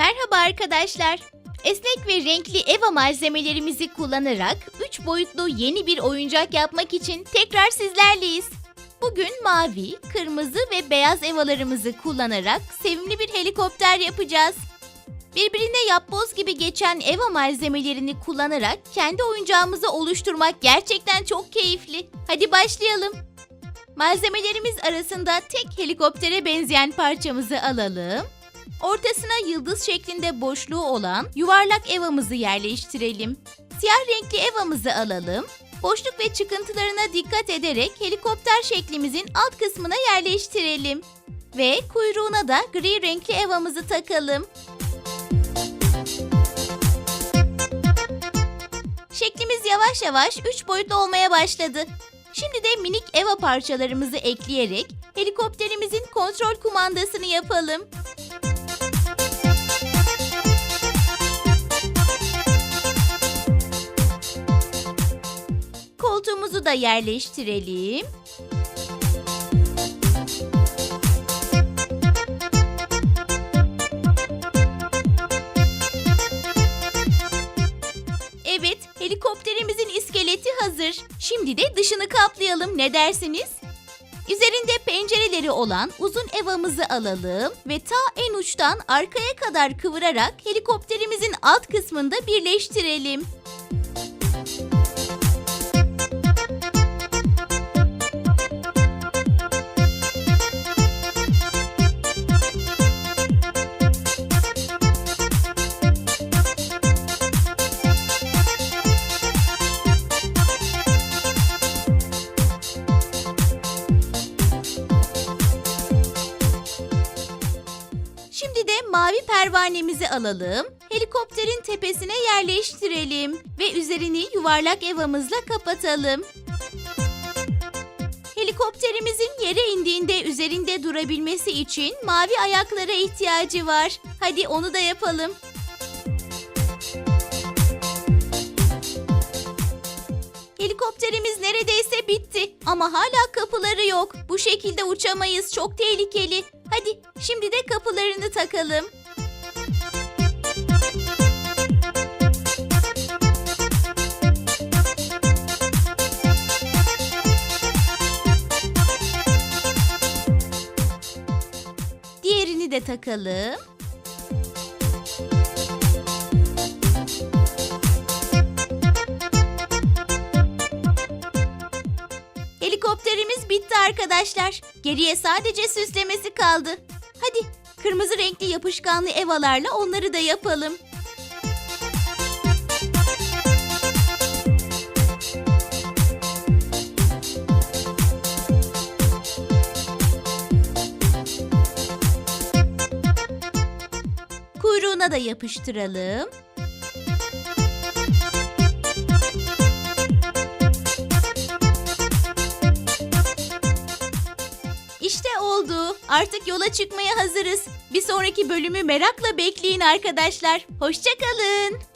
Merhaba arkadaşlar. Esnek ve renkli EVA malzemelerimizi kullanarak 3 boyutlu yeni bir oyuncak yapmak için tekrar sizlerleyiz. Bugün mavi, kırmızı ve beyaz EVA'larımızı kullanarak sevimli bir helikopter yapacağız. Birbirine yapboz gibi geçen EVA malzemelerini kullanarak kendi oyuncağımızı oluşturmak gerçekten çok keyifli. Hadi başlayalım. Malzemelerimiz arasında tek helikoptere benzeyen parçamızı alalım. Ortasına yıldız şeklinde boşluğu olan yuvarlak evamızı yerleştirelim. Siyah renkli evamızı alalım. Boşluk ve çıkıntılarına dikkat ederek helikopter şeklimizin alt kısmına yerleştirelim. Ve kuyruğuna da gri renkli evamızı takalım. Şeklimiz yavaş yavaş 3 boyutlu olmaya başladı. Şimdi de minik eva parçalarımızı ekleyerek helikopterimizin kontrol kumandasını yapalım. Koltuğumuzu da yerleştirelim. Evet, helikopterimizin iskeleti hazır. Şimdi de dışını kaplayalım. Ne dersiniz? Üzerinde pencereleri olan uzun evamızı alalım ve ta en uçtan arkaya kadar kıvırarak helikopterimizin alt kısmında birleştirelim. Mavi pervanemizi alalım. Helikopterin tepesine yerleştirelim ve üzerini yuvarlak evamızla kapatalım. Helikopterimizin yere indiğinde üzerinde durabilmesi için mavi ayaklara ihtiyacı var. Hadi onu da yapalım. Helikopterimiz neredeyse bitti ama hala kapıları yok. Bu şekilde uçamayız. Çok tehlikeli. Hadi şimdi de kapılarını takalım. Diğerini de takalım. Helikopterimiz bitti arkadaşlar. Geriye sadece süslemesi kaldı. Hadi kırmızı renkli yapışkanlı evalarla onları da yapalım. Kuyruğuna da yapıştıralım. Artık yola çıkmaya hazırız. Bir sonraki bölümü merakla bekleyin arkadaşlar. Hoşçakalın.